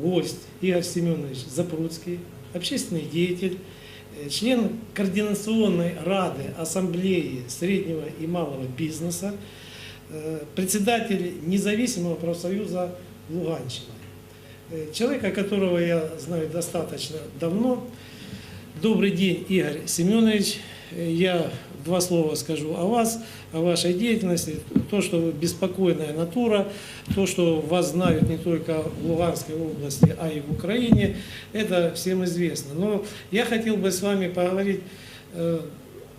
гость Игорь Семенович Запруцкий, общественный деятель, э, член Координационной Рады Ассамблеи среднего и малого бизнеса, э, председатель независимого профсоюза Луганщина. Э, Человека, которого я знаю достаточно давно. Добрый день, Игорь Семенович. Я два слова скажу о вас, о вашей деятельности. То, что вы беспокойная натура, то, что вас знают не только в Луганской области, а и в Украине, это всем известно. Но я хотел бы с вами поговорить э,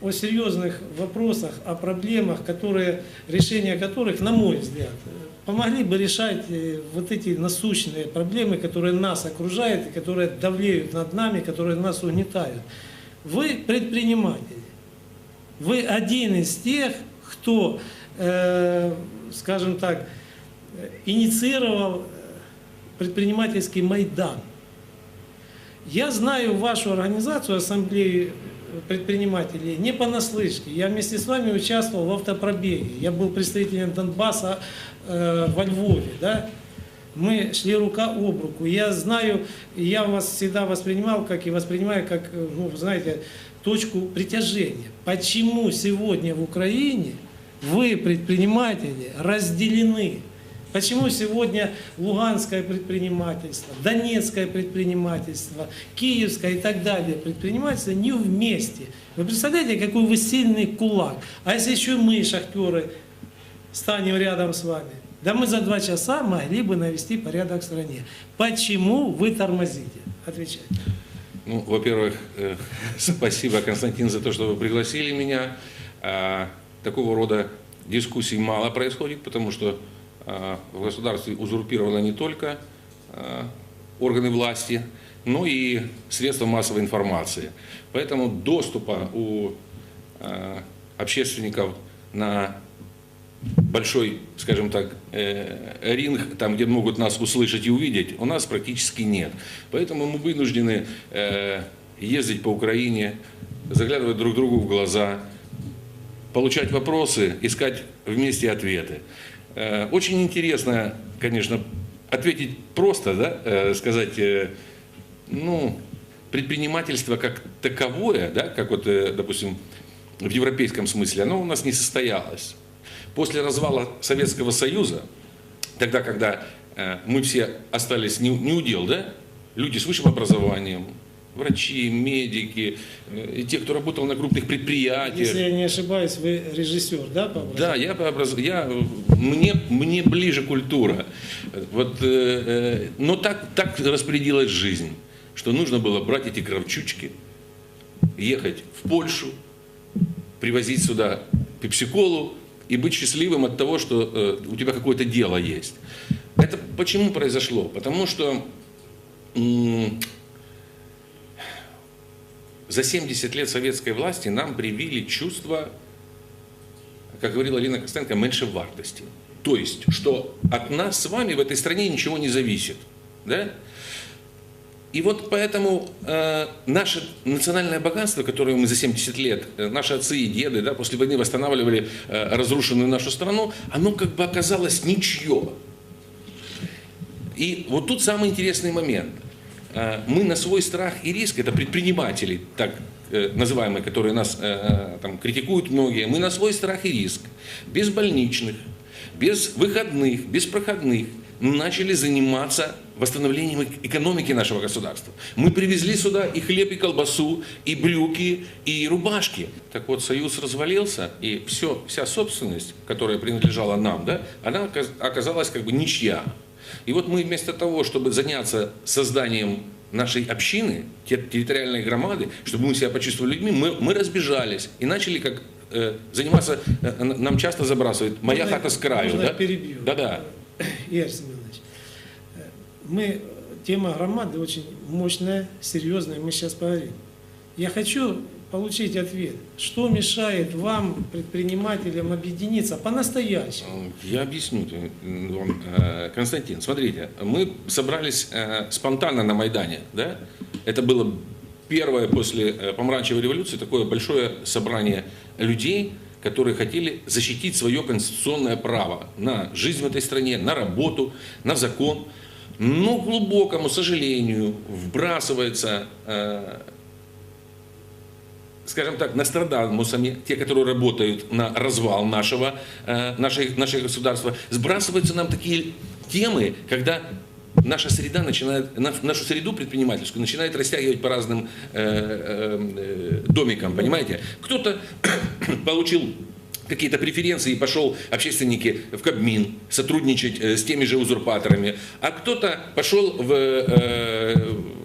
о серьезных вопросах, о проблемах, которые, решение которых, на мой взгляд, помогли бы решать э, вот эти насущные проблемы, которые нас окружают которые давлеют над нами, которые нас угнетают. Вы предприниматель. Вы один из тех, кто, э, скажем так, инициировал предпринимательский Майдан. Я знаю вашу организацию, Ассамблею предпринимателей, не понаслышке. Я вместе с вами участвовал в автопробеге. Я был представителем Донбасса э, во Львове. Да? Мы шли рука об руку. Я знаю, я вас всегда воспринимал, как и воспринимаю, как, ну, знаете, точку притяжения. Почему сегодня в Украине вы, предприниматели, разделены? Почему сегодня луганское предпринимательство, донецкое предпринимательство, киевское и так далее предпринимательство не вместе? Вы представляете, какой вы сильный кулак? А если еще мы, шахтеры, станем рядом с вами? Да мы за два часа могли бы навести порядок в стране. Почему вы тормозите? Отвечайте. Ну, во-первых, э, спасибо, Константин, за то, что вы пригласили меня. А, Такого рода дискуссий мало происходит, потому что а, в государстве узурпировано не только а, органы власти, но и средства массовой информации. Поэтому доступа у а, общественников на большой, скажем так, э, ринг, там, где могут нас услышать и увидеть, у нас практически нет. Поэтому мы вынуждены э, ездить по Украине, заглядывать друг другу в глаза, получать вопросы, искать вместе ответы. Э, Очень интересно, конечно, ответить просто, да, э, сказать, э, ну, предпринимательство как таковое, да, как вот, э, допустим, в европейском смысле, оно у нас не состоялось. После развала Советского Союза, тогда, когда э, мы все остались не, не удел, да, люди с высшим образованием, врачи, медики, э, и те, кто работал на крупных предприятиях. Если я не ошибаюсь, вы режиссер, да, по образованию? Да, я по образ... я мне мне ближе культура. Вот, э, э, но так так распорядилась жизнь, что нужно было брать эти кравчучки, ехать в Польшу, привозить сюда пепсиколу и быть счастливым от того, что э, у тебя какое-то дело есть. Это почему произошло? Потому что м, за 70 лет советской власти нам привили чувство, как говорила Лина Костенко, меньшевартости. То есть, что от нас с вами в этой стране ничего не зависит. Да? И вот поэтому э, наше национальное богатство, которое мы за 70 лет, э, наши отцы и деды да, после войны восстанавливали э, разрушенную нашу страну, оно как бы оказалось ничье. И вот тут самый интересный момент. Э, Мы на свой страх и риск, это предприниматели, так э, называемые, которые нас э, там, критикуют многие, мы на свой страх и риск, без больничных, без выходных, без проходных, начали заниматься восстановлением эк- экономики нашего государства. Мы привезли сюда и хлеб, и колбасу, и брюки, и рубашки. Так вот, Союз развалился, и все, вся собственность, которая принадлежала нам, да, она оказ- оказалась как бы ничья. И вот мы вместо того, чтобы заняться созданием нашей общины, те- территориальной громады, чтобы мы себя почувствовали людьми, мы, мы разбежались и начали как э, заниматься, э, нам часто забрасывают, моя Можно хата с краю, да? перебью? Да-да. Игорь Семенович, мы, тема громады очень мощная, серьезная, мы сейчас поговорим. Я хочу получить ответ, что мешает вам, предпринимателям, объединиться по-настоящему? Я объясню э, вам, э, Константин. Смотрите, мы собрались э, спонтанно на Майдане, да? Это было первое после э, помаранчевой революции такое большое собрание людей, которые хотели защитить свое конституционное право на жизнь в этой стране, на работу, на закон. Но, к глубокому сожалению, вбрасывается, э, скажем так, Нострадамусами, те, которые работают на развал нашего, э, нашей, нашего государства, сбрасываются нам такие темы, когда наша среда начинает, на- нашу среду предпринимательскую начинает растягивать по разным э, э, э, домикам, понимаете? Кто-то получил какие-то преференции и пошел общественники в Кабмин сотрудничать э, с теми же узурпаторами, а кто-то пошел в э,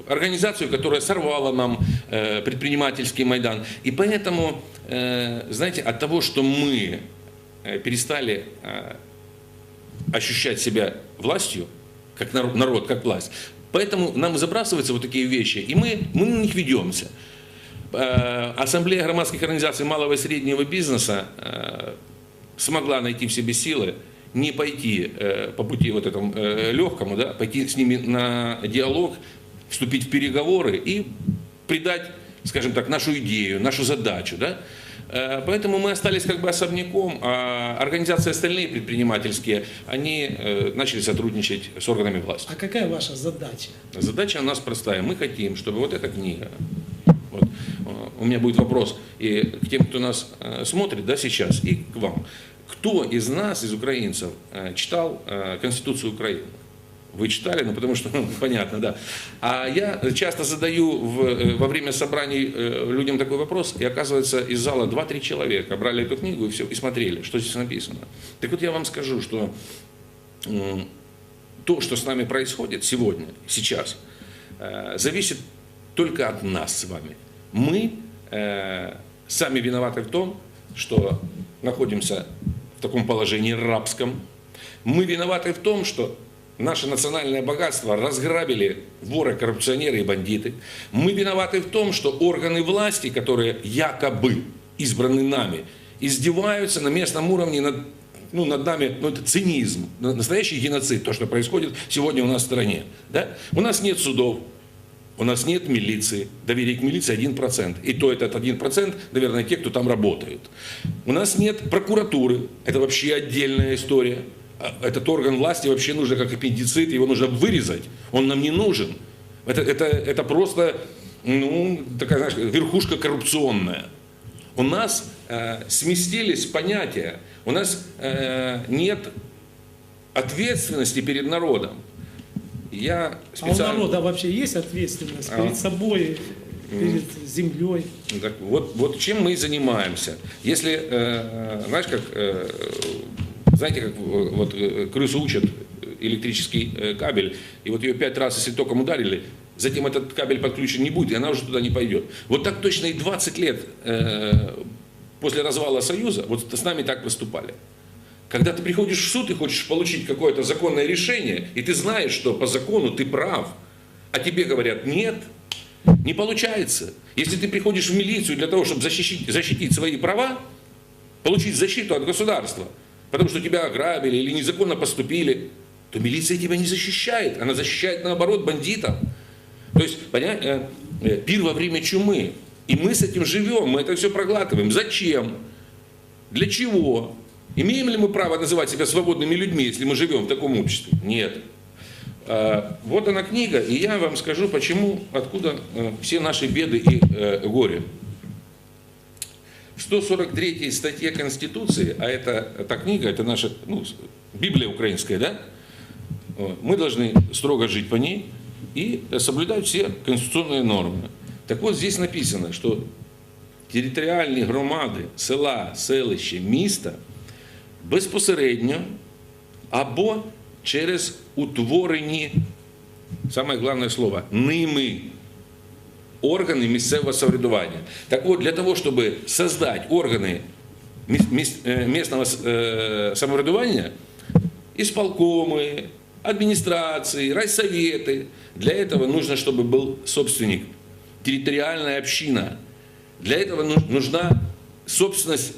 организацию, которая сорвала нам э, предпринимательский Майдан. И поэтому, э, знаете, от того, что мы э, перестали э, ощущать себя властью, как народ, народ, как власть. Поэтому нам забрасываются вот такие вещи, и мы, мы на них ведемся. Э, Ассамблея громадских организаций малого и среднего бизнеса э, смогла найти в себе силы не пойти э, по пути вот этому легкому, да, пойти с ними на диалог, вступить в переговоры и придать, скажем так, нашу идею, нашу задачу. Да? Поэтому мы остались как бы особняком, а организации остальные предпринимательские, они начали сотрудничать с органами власти. А какая ваша задача? Задача у нас простая. Мы хотим, чтобы вот эта книга, у меня будет вопрос и к тем, кто нас э, смотрит да, сейчас, и к вам. Кто из нас, из украинцев, э, читал э, Конституцию Украины? Вы читали, ну потому что, ну, понятно, да. А я часто задаю в, э, во время собраний э, людям такой вопрос, и оказывается, из зала 2-3 человека брали эту книгу и все, и смотрели, что здесь написано. Так вот я вам скажу, что то, что с нами происходит сегодня, сейчас, э, зависит только от нас с вами. Мы э, сами виноваты в том, что находимся в таком положении рабском. Мы виноваты в том, что наше национальное богатство разграбили воры, коррупционеры и бандиты. Мы виноваты в том, что органы власти, которые якобы избраны нами, издеваются на местном уровне над, ну, над нами, ну, это цинизм, настоящий геноцид, то, что происходит сегодня у нас в стране. Да? У нас нет судов, у нас нет милиции. Доверие к милиции 1%. И то этот 1%, наверное, те, кто там работает. У нас нет прокуратуры. Это вообще отдельная история. А Этот орган власти вообще нужно как аппендицит, его нужно вырезать. Он нам не нужен. Это, это, это просто ну, такая, знаешь, верхушка коррупционная. У нас э, сместились понятия, у нас э, нет ответственности перед народом. Я А у специально... народа вообще есть ответственность А. перед собой, перед землей? Так вот, вот чем мы и занимаемся. Если, э, знаешь, как, э, знаете, как э, вот э, крысу учат электрический э, кабель, и вот ее пять раз, если током ударили, затем этот кабель подключен не будет, и она уже туда не пойдет. Вот так точно и 20 лет э, после развала Союза, вот с нами так поступали. Когда ты приходишь в суд и хочешь получить какое-то законное решение, и ты знаешь, что по закону ты прав, а тебе говорят нет, не получается. Если ты приходишь в милицию для того, чтобы защитить, защитить свои права, получить защиту от государства, потому что тебя ограбили или незаконно поступили, то милиция тебя не защищает, она защищает наоборот бандитов. То есть, понимаете, э, э, пир во время чумы. И мы с этим живем, мы это все проглатываем. Зачем? Для чего? Имеем ли мы право называть себя свободными людьми, если мы живем в таком обществе? Нет. А, Вот она книга, и я вам скажу, почему, откуда э, все наши беды и э, горе. В 143 статье Конституции, а это эта книга, это наша ну, с- Библия украинская, да? Вот. Мы должны строго жить по ней и соблюдать все конституционные нормы. Так вот, здесь написано, что територіальні громади села, селища, міста безпосередньо або через утворені, саме головне слово, ними органы местного самоврядування. Так вот, для того, мес- мес- э, местного самоврядування, исполкомы, администрации, райсоветы, для этого нужно, чтобы был собственник, территориальная община. Для ну- нужна собственность,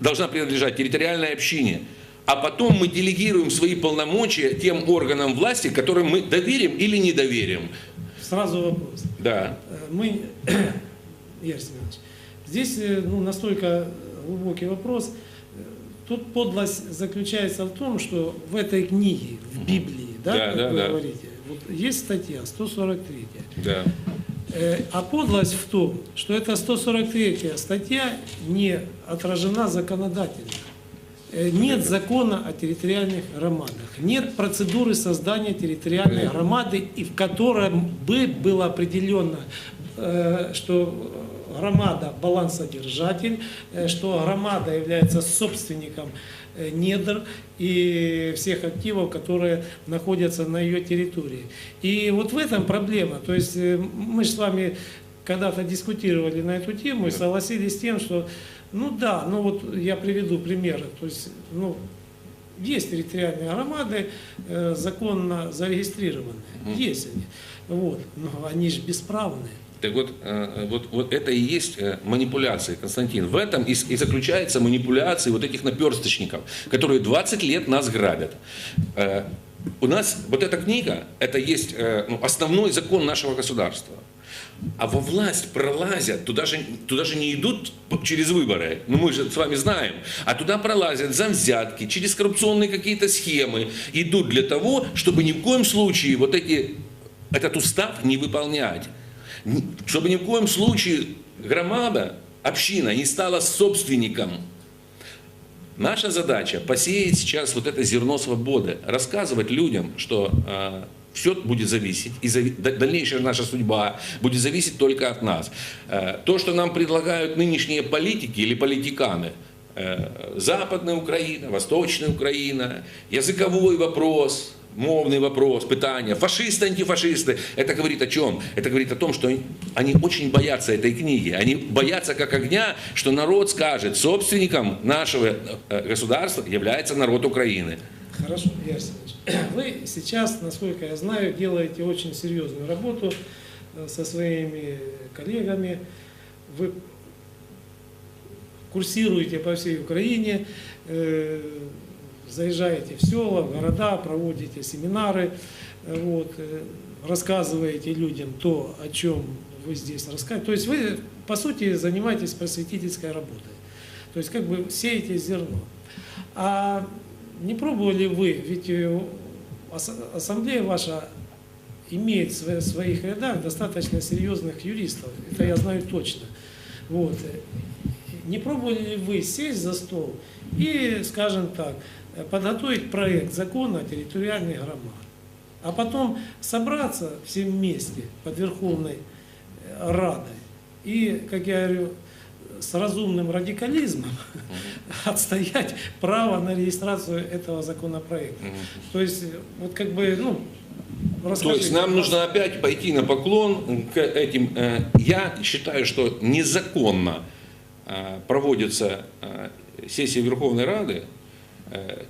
должна принадлежать территориальной общине. А потом мы делегируем свои полномочия тем органам власти, которым мы доверим или не доверим. Сразу вопрос. Да. Э, Мы, Игорь Семенович, здесь э, ну, настолько глубокий вопрос. Э, Тут подлость заключается в том, что в этой книге, в Библии, да, Да, как да, вы да. говорите, Вот есть статья 143. Да. Э, А подлость в том, что эта 143 статья не отражена законодательно. Э, Нет закона о территориальных громадах, нет процедуры создания территориальной громады, и в котором бы было определенно, э, что громада балансодержатель, э, что громада является собственником э, недр и всех активов, которые находятся на ее территории. И вот в этом проблема. То есть э, мы же с вами когда-то дискутировали на эту тему и согласились с тем, что, ну да, ну вот я приведу примеры. То есть, ну, есть территориальные громады, э, законно зарегистрированные. Есть они. Вот. Но они же бесправные. Так вот, э, вот, вот это и есть э, манипуляции, Константин. В этом и, и заключается манипуляции вот этих наперсточников, которые 20 лет нас грабят. Э, У нас вот эта книга, это есть э, ну, основной закон нашего государства. А во власть пролазят, туда же, туда же не идут через выборы, ну мы же с вами знаем, а туда пролазят за взятки, через коррупционные какие-то схемы, идут для того, чтобы ни в коем случае вот эти, этот устав не выполнять. Чтобы ни в коем случае громада, община не стала собственником Наша задача посеять сейчас вот это зерно свободы, рассказывать людям, что все будет зависеть, и зави- да- дальнейшая наша судьба будет зависеть только от нас. Э, то, что нам предлагают нынешние политики или политиканы, э, Западная Украина, Восточная Украина, языковой вопрос, мовный вопрос, питание, фашисты, антифашисты. Это говорит о чем? Это говорит о том, что они- очень боятся этой книги. Они боятся как огня, что народ скажет, собственником нашего э, государства является народ Украины. Хорошо, Игорь. Вы сейчас, насколько я знаю, делаете очень серьезную работу э, со своими коллегами. Вы курсируете по всей Украине, э, заезжаете в села, в города, проводите семинары, э, вот, э, рассказываете людям то, о чем вы здесь рассказываете. То есть вы, по сути, занимаетесь просветительской работой. То есть как бы сеете зерно. А не пробовали вы, ведь э, ас- ассамблея ваша имеет в сво- своих рядах достаточно серьезных юристов, это я знаю точно. Вот. Не пробовали ли вы сесть за стол и, скажем так, подготовить проект закона о территориальных громад, а потом собраться всем вместе под Верховной э, Радой и, как я говорю, с разумным радикализмом отстоять право на регистрацию этого законопроекта. То есть, э, вот как бы, ну, То есть нам нужно опять пойти на поклон к этим. э, Я считаю, что незаконно э, проводится э, сессия Верховной Рады э,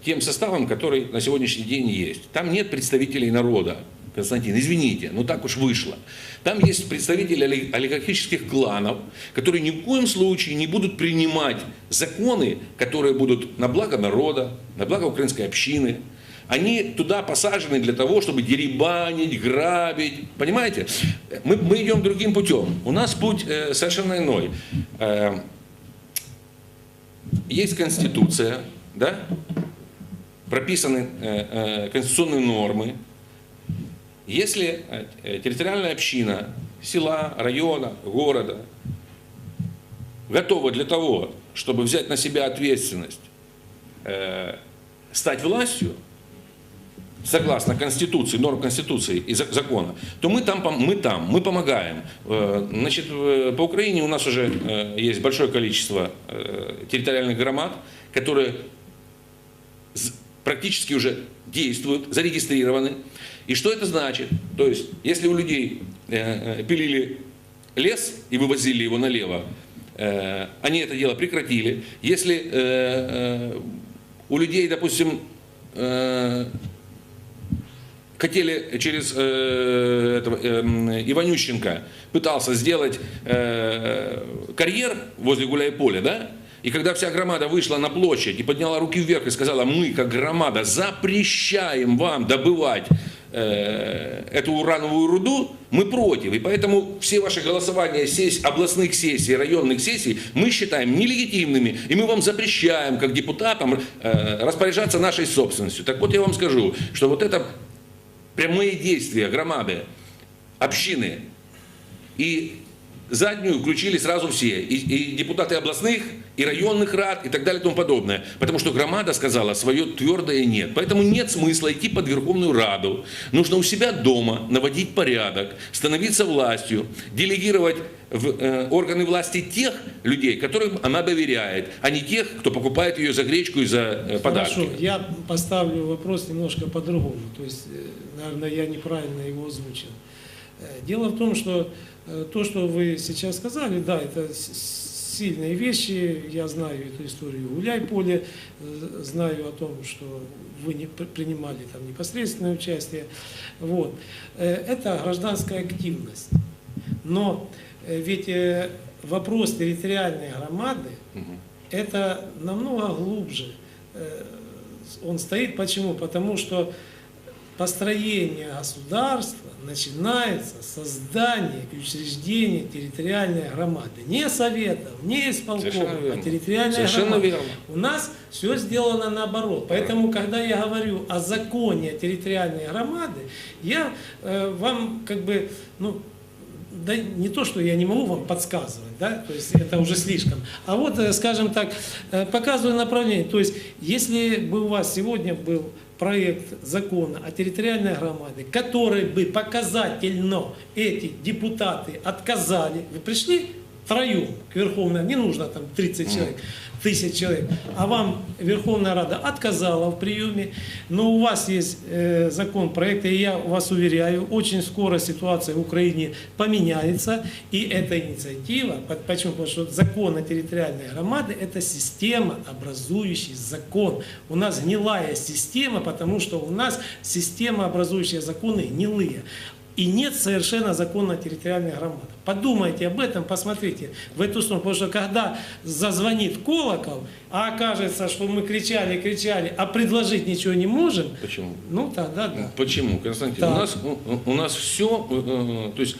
тем составом, который на сегодняшний день есть. Там нет представителей народа. Константин, извините, но так уж вышло. Там есть представители оли- олигархических кланов, которые ни в коем случае не будут принимать законы, которые будут на благо народа, на благо украинской общины. Они туда посажены для того, чтобы деребанить, грабить. Понимаете? Мы, мы идем другим путем. У нас путь э, совершенно иной. Э, есть Конституция, да? прописаны э, э, конституционные нормы. Если э, территориальная община села, района, города готова для того, чтобы взять на себя ответственность, э, стать властью, согласно Конституции, норм Конституции и зак- закона, то мы там, мы там, мы помогаем. Значит, по Украине у нас уже есть большое количество территориальных громад, которые практически уже действуют, зарегистрированы. И что это значит? То есть, если у людей э, э, пилили лес и вывозили его налево, э, они это дело прекратили. Если у людей, допустим, хотели через э, этого, э, Иванющенко пытался сделать э, карьер возле Гуляй-Поля, да? И когда вся громада вышла на площадь и подняла руки вверх и сказала, мы, как громада, запрещаем вам добывать э, эту урановую руду, мы против. И поэтому все ваши голосования сессий, областных сессий, районных сессий мы считаем нелегитимными. И мы вам запрещаем, как депутатам, э, распоряжаться нашей собственностью. Так вот я вам скажу, что вот это прямые действия громады, общины. И заднюю включили сразу все. И, и депутаты областных, и районных рад, и так далее и тому подобное. Потому что громада сказала свое твердое нет. Поэтому нет смысла идти под Верховную Раду. Нужно у себя дома наводить порядок, становиться властью, делегировать в э, органы власти тех людей, которым она доверяет, а не тех, кто покупает ее за гречку и за э, подарки. Хорошо, я поставлю вопрос немножко по-другому. То есть, э, наверное, я неправильно его озвучил. Э, Дело в том, что э, то, что вы сейчас сказали, да, это сильные вещи. Я знаю эту историю Гуляй-Поле, э, знаю о том, что вы не при- принимали там непосредственное участие. Вот. Это гражданская активность. Но ведь вопрос территориальной громады это намного глубже. Он стоит почему? Потому что построение государства начинается с создания и учреждения территориальной громады. Не советов, не исполкома, а территориальная Совершенно громада. верно. У нас все сделано наоборот. Поэтому, когда я говорю о законе территориальной громады, я э, вам как бы, ну, да не то, что я не могу вам подсказывать, да, то есть это уже слишком, а вот, э, скажем так, э, показываю направление. То есть, если бы у вас сегодня был проект закона о территориальной громаде, который бы показательно эти депутаты отказали, вы пришли втроем к Верховной, не нужно там 30 человек, тысяч человек, а вам Верховная Рада отказала в приеме, но у вас есть э, закон проекта, и я вас уверяю, очень скоро ситуация в Украине поменяется, и эта инициатива, по- почему? Потому что закон о территориальной громаде – это система, образующий закон. У нас гнилая система, потому что у нас система, образующая законы, гнилые. И нет совершенно закона территориальной громады. Подумайте об этом, посмотрите в эту сторону. Потому что когда зазвонит колокол, а окажется, что мы кричали, кричали, а предложить ничего не можем, Почему? ну тогда да. Почему, Константин? Так. У нас, у, у нас все, э, то есть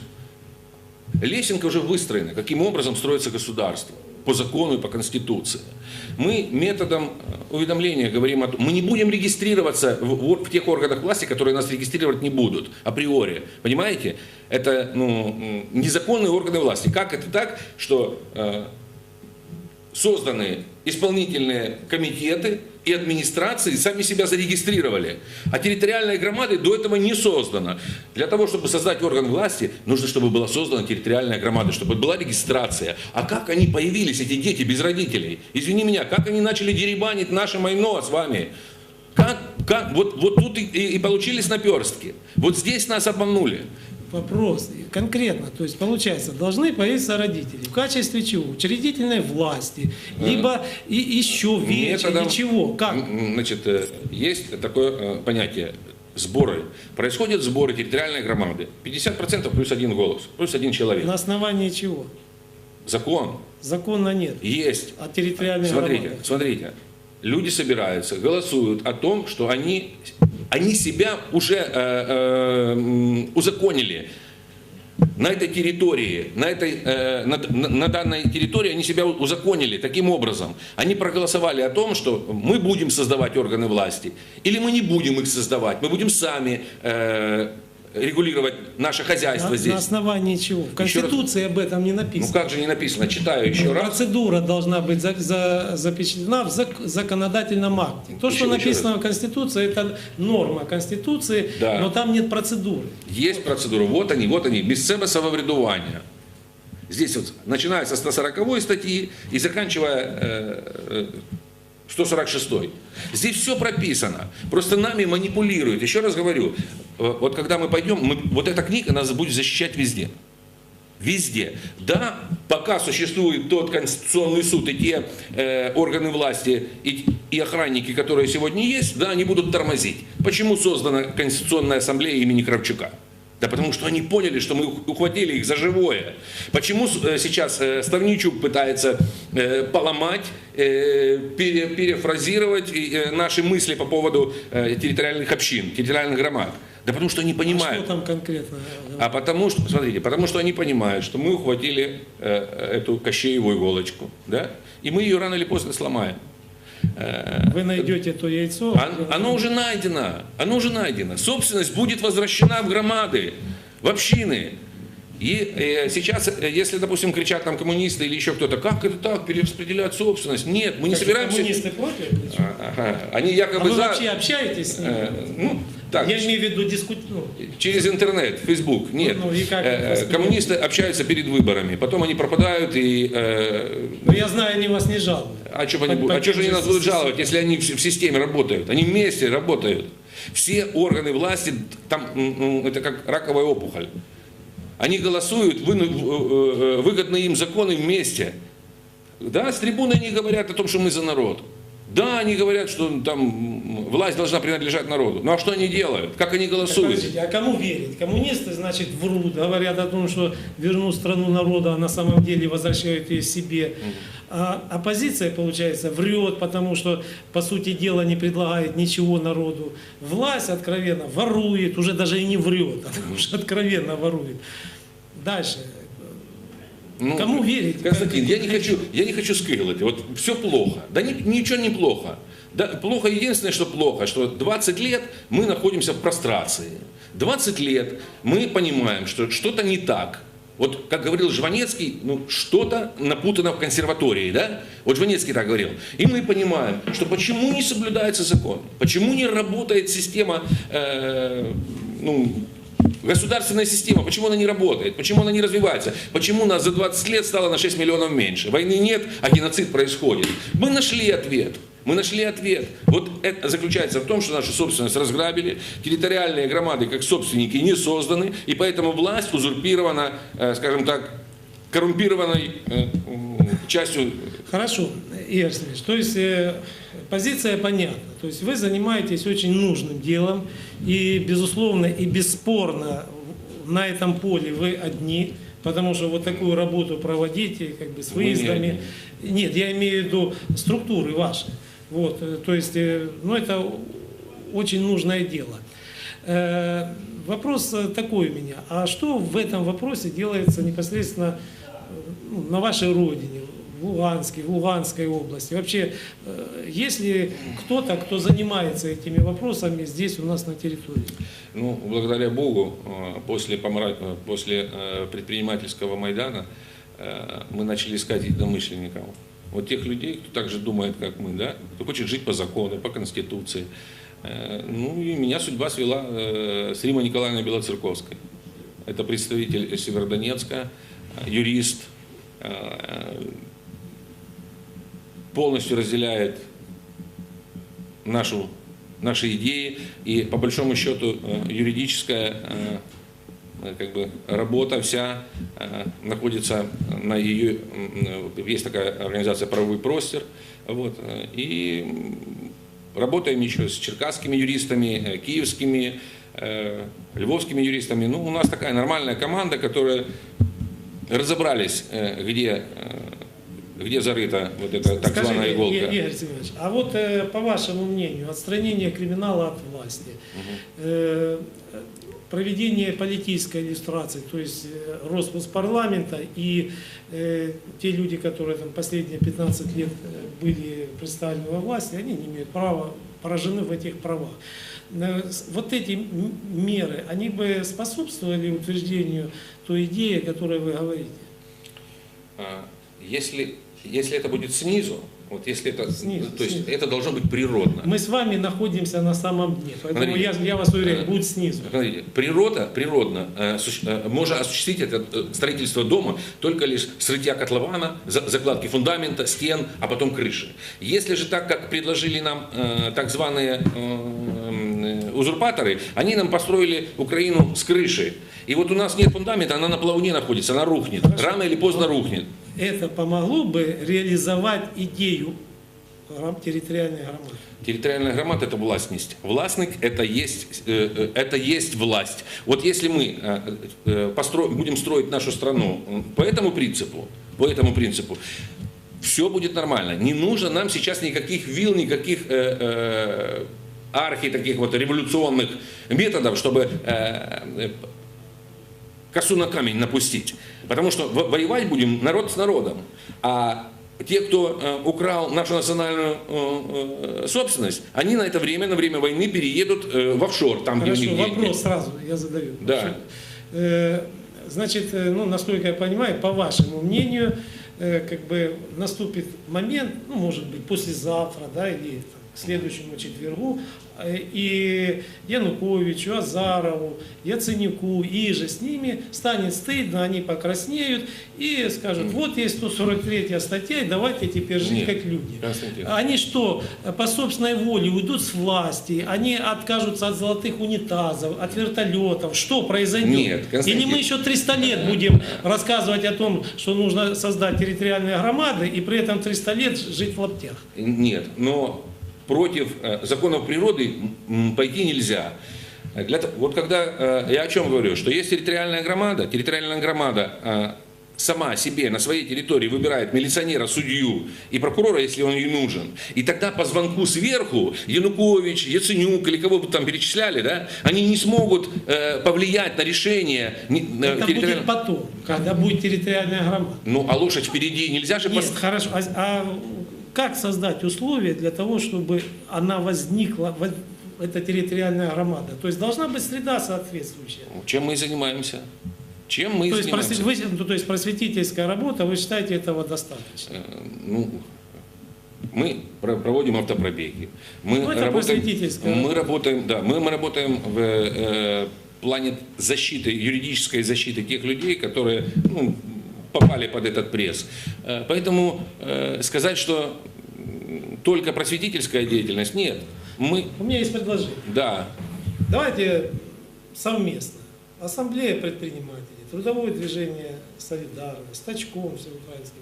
лесенка уже выстроена, каким образом строится государство по закону и по Конституции. Мы методом э, уведомления говорим о том, мы не будем регистрироваться в, в- тех органах власти, которые нас регистрировать не будут априори. Понимаете? Это ну, незаконные органы власти. Как это так, что э, созданы исполнительные комитеты и администрации сами себя зарегистрировали. А территориальной громады до этого не создано. Для того, чтобы создать орган власти, нужно, чтобы была создана территориальная громада, чтобы была регистрация. А как они появились, эти дети без родителей? Извини меня, как они начали деребанить наше майно с вами? Как, как, вот, вот тут и- и получились наперстки. Вот здесь нас обманули. Вопрос конкретно, то есть получается, должны появиться родители в качестве чего? Учредительной власти, либо и еще вече, Методом- ничего. Как? Значит, э, есть такое э, понятие сборы. Происходят сборы территориальной громады. 50% плюс один голос, плюс один человек. На основании чего? Закон Закона нет. есть. А территориальной Смотрите, громады? смотрите. Люди собираются, голосуют о том, что они, они себя уже э, э, узаконили. На этой территории, на, этой, э, на- на данной территории они себя узаконили таким образом. Они проголосовали о том, что мы будем создавать органы власти, или мы не будем их создавать, мы будем сами э, регулировать наше хозяйство На, здесь. на основании чего? В раз. Конституции об этом не Ну написано. как же не написано, читаю еще раз. Процедура должна быть за- за- запечатлена в зак- законодательном акте. То, что Еще- еще написано в Конституции, это норма Конституции, Да. но там нет процедуры. Есть процедура, вот они, вот они, місцеве самоврядування. Здесь вот начиная со 140 статьи и заканчивая э, э, 146. Здесь все прописано. Просто нами манипулируют. Еще раз говорю, э, вот когда мы пойдем, мы- вот эта книга нас будет защищать везде. Везде. Да, пока существует тот Конституционный суд и те э, органы власти и, и охранники, которые сегодня есть, да, они будут тормозить. Почему создана Конституционная ассамблея имени Кравчука? Да потому что они поняли, что мы ух- ухватили их за живое. Почему э, сейчас э, Ставничук пытается э, поломать, пере- перефразировать наши мысли по поводу территориальных общин, территориальных громад? Да потому что они А понимают. что там конкретно? А потому что, смотрите, потому что они понимают, что мы ухватили эту Кощееву иголочку, да, и мы ее рано или поздно сломаем. Вы найдете то яйцо. он- оно уже найдено, оно уже найдено. Собственность будет возвращена в громады, в общины. И э, сейчас, э, если, допустим, кричат там коммунисты или еще кто-то, как это так, перераспределять собственность? Нет, мы не Как, собираемся... Коммунисты против? Ага, Они А якобы вы за... вообще общаетесь с ними? э, ну, так, Я имею в виду дискут... ну, через интернет, Facebook. Нет. Ну, и как Э, воспринимать? коммунисты общаются перед выборами, потом они пропадают и... э, ну, я знаю, они вас не жалуют. а что они, будут- а чё же они нас будут жаловать, если они в в системе работают? Они вместе работают. Все органы власти, там это как раковая опухоль. Они голосуют, вы- э, э, выгодные им законы вместе. Да, с трибуны они говорят о том, что мы за народ. Да, они говорят, что там власть должна принадлежать народу. Ну а что они делают? Как они Так, голосуют? подождите, а кому верить? Коммунисты, значит, врут, говорят о том, что вернут страну народа, а на самом деле возвращают ее себе. А оппозиция, получается, врет, потому что, по сути дела, не предлагает ничего народу. Власть откровенно ворует, уже даже и не врет, она уже откровенно ворует. Дальше. Ну, Кому верить? Константин, я не хочу, я не хочу скрылить. Вот все плохо. Да ни- ничего не плохо. Да, плохо единственное, что плохо, что 20 лет мы находимся в прострации. 20 лет мы понимаем, что что-то не так. Вот, как говорил Жванецкий, ну, что-то напутано в консерватории, да? Вот Жванецкий так говорил. И мы понимаем, что почему не соблюдается закон, почему не работает система, э, ну, Государственная система, почему она не работает, почему она не развивается, почему нас за 20 лет стало на 6 миллионов меньше. Войны нет, а геноцид происходит. Мы нашли ответ. Мы нашли ответ. Вот это заключается в том, что нашу собственность разграбили, территориальные громады как собственники не созданы, и поэтому власть узурпирована, э, скажем так, коррумпированной э, частью Хорошо, Игорь то есть э, позиция понятна. То есть вы занимаетесь очень нужным делом, и, безусловно, и бесспорно на этом поле вы одни, потому что вот такую работу проводите, как бы с Мы не выездами. Нет, я имею в виду структуры ваши. Вот, э, то есть, э, ну, это очень нужное дело. Э, Вопрос такой у меня. А что в этом вопросе делается непосредственно ну, на вашей родине, в Луганске, в Луганской области? Вообще, э, есть ли кто-то, кто занимается этими вопросами здесь у нас на территории? Ну, благодаря Богу, э, после, э, после предпринимательского Майдана мы начали искать единомышленников. Вот тех людей, кто так же думает, как мы, да, кто хочет жить по закону, по Конституции. Ну и меня судьба свела с Римой Николаевной Белоцерковской. Это представитель Северодонецка, юрист, полностью разделяет нашу, наши идеи, и по большому счету э, юридическая э, э, как бы, работа вся находится на ее, есть такая организация «Правовой простер», вот, и работаем еще с черкасскими юристами, киевскими, львовскими юристами. Ну, у нас такая нормальная команда, которая разобрались, где, где зарыта вот эта так Скажите, званая иголка. Игорь Семенович, а вот э, по вашему мнению, отстранение криминала от власти, э, проведение политической иллюстрации, то есть э, распуск парламента и э, те люди, которые там последние 15 лет э, были представлены во власти, они не имеют права, поражены в этих правах. Э, Вот эти меры, они бы способствовали утверждению той идеи, о которой вы говорите? А, Если, если это будет снизу, вот если это, Снизу, то есть снизу. это должно быть природно. Мы с вами находимся на самом дне, поэтому Смотрите, я, я вас уверяю, э, будет снизу. Смотрите, природа, природно э, суще- э, может осуществить это строительство дома только лишь срытия котлована, за- закладки фундамента, стен, а потом крыши. Если же так, как предложили нам э, так званые э, узурпаторы, они нам построили Украину с крыши. И вот у нас нет фундамента, она на плавуне находится, она рухнет. Рано или поздно рухнет. Это помогло бы реализовать идею территориальной громады. Территориальная громада – это властность. Властник – это есть, э, э, это есть власть. Вот если мы э, э, постро- будем строить нашу страну по этому принципу, по этому принципу, все будет нормально. Не нужно нам сейчас никаких вил, никаких э, э, архи, таких вот революционных методов, чтобы э, косу на камень напустить. Потому что во- воевать будем народ с народом. А те, кто э, украл нашу национальную э, э, собственность, они на это время, на время войны переедут в офшор, там, где у Хорошо, них деньги. вопрос сразу я задаю. Да. Значит, ну, насколько я понимаю, по вашему мнению, как бы наступит момент, ну, может быть, послезавтра, да, или следующему четвергу, э, и Януковичу, Азарову, Яценюку, и же с ними станет стыдно, они покраснеют и скажут, вот есть 143 статья, и давайте теперь жить Нет, как люди. Константин. Они что, по собственной воле уйдут с власти, они откажутся от золотых унитазов, от вертолетов, что произойдет? Нет, Константин. Или мы еще 300 лет будем рассказывать о том, что нужно создать территориальные громады, и при этом 300 лет жить в лаптях? Нет, но против э, законов природы пойти нельзя. Э, Для, вот когда э, я о чем говорю, что есть территориальная громада, территориальная громада сама себе на своей территории выбирает милиционера, судью и прокурора, если он ей нужен. И тогда по звонку сверху Янукович, Яценюк или кого бы там перечисляли, да, они не смогут э, повлиять на решение э, Это будет территориального- потом, когда будет территориальная громада. Ну, а лошадь впереди нельзя же... Нет, пос- хорошо. А, а как создать условия для того, чтобы она возникла, воз- эта территориальная громада? То есть должна быть среда соответствующая. Чем мы и занимаемся? Чем мы и То есть, занимаемся? просвет- вы- ну, то есть просветительская работа, вы считаете этого достаточно? Э, ну, мы про- проводим автопробеги. Мы Ну, это работаем, мы работа. работаем, да, мы, мы работаем в э, плане защиты, юридической защиты тех людей, которые ну, попали под этот пресс. Э, поэтому э, сказать, что только просветительская деятельность, нет. Мы, У меня есть предложение. да, Давайте совместно. Ассамблея предпринимателей, трудовое движение «Солидарность», «Тачком» всеукраинским.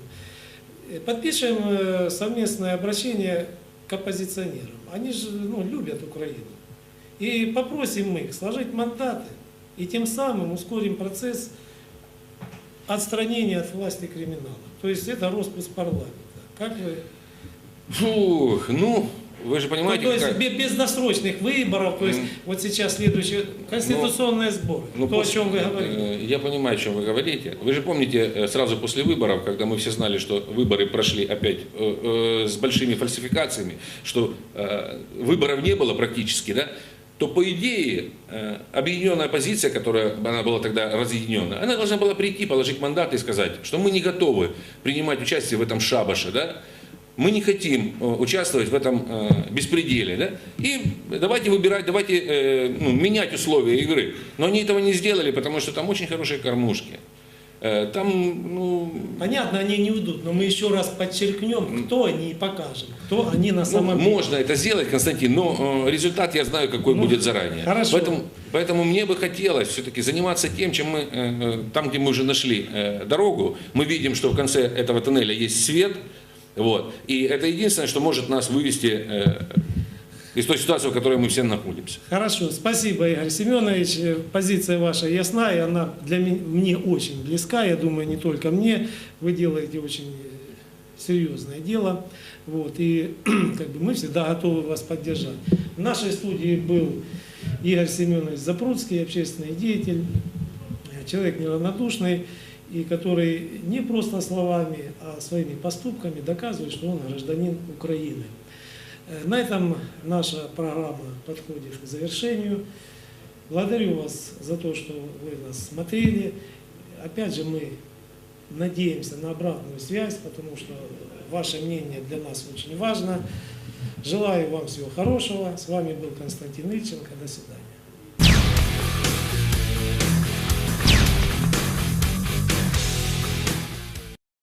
Э, Подпишем совместное обращение к оппозиционерам. Они же ну, любят Украину. И попросим их сложить мандаты. И тем самым ускорим процесс отстранения от власти криминала. То есть это распуск парламента. Как вы фух, ну, вы же ну, понимаете, то есть как- бе- без досрочных выборов, то есть М. вот сейчас следующие конституционные сборы, Ну, то, после- о чем вы говорите. э, Я понимаю, о чем вы говорите. Вы же помните, э, сразу после выборов, когда мы все знали, что выборы прошли опять э, э, с большими фальсификациями, что э, выборов не было практически, да, то по идее э, объединенная оппозиция, которая она была тогда разъединена, она должна была прийти, положить мандат и сказать, что мы не готовы принимать участие в этом шабаше, да, мы не хотим э, участвовать в этом э, беспределе, да? И давайте выбирать, давайте ну, менять условия игры. Но они этого не сделали, потому что там очень хорошие кормушки. Э, Там, ну, Понятно, они не уйдут, но мы еще раз подчеркнем, кто они и покажем, кто они на ну, самом деле. можно это сделать, Константин, но э, результат я знаю, какой Ну, будет заранее. хорошо. Поэтому, поэтому мне бы хотелось все-таки заниматься тем, чем мы, э, там, где мы уже нашли дорогу, мы видим, что в конце этого тоннеля есть свет, вот, и это единственное, что может нас вывести из той ситуации, в которой мы все находимся. Хорошо, спасибо, Игорь Семенович. Позиция ваша ясна, и она для меня, мне очень близка, я думаю, не только мне. Вы делаете очень э, серьезное дело. Вот, и как бы, мы всегда готовы вас поддержать. В нашей студии был Игорь Семенович Запрудский, общественный деятель, человек неравнодушный, и который не просто словами, а своими поступками доказывает, что он гражданин Украины. Э, На этом наша программа подходит к завершению. Благодарю вас за то, что вы нас смотрели. Опять же, мы надеемся на обратную связь, потому что ваше мнение для нас очень важно. Желаю вам всего хорошего. С вами был Константин Ильченко. До свидания.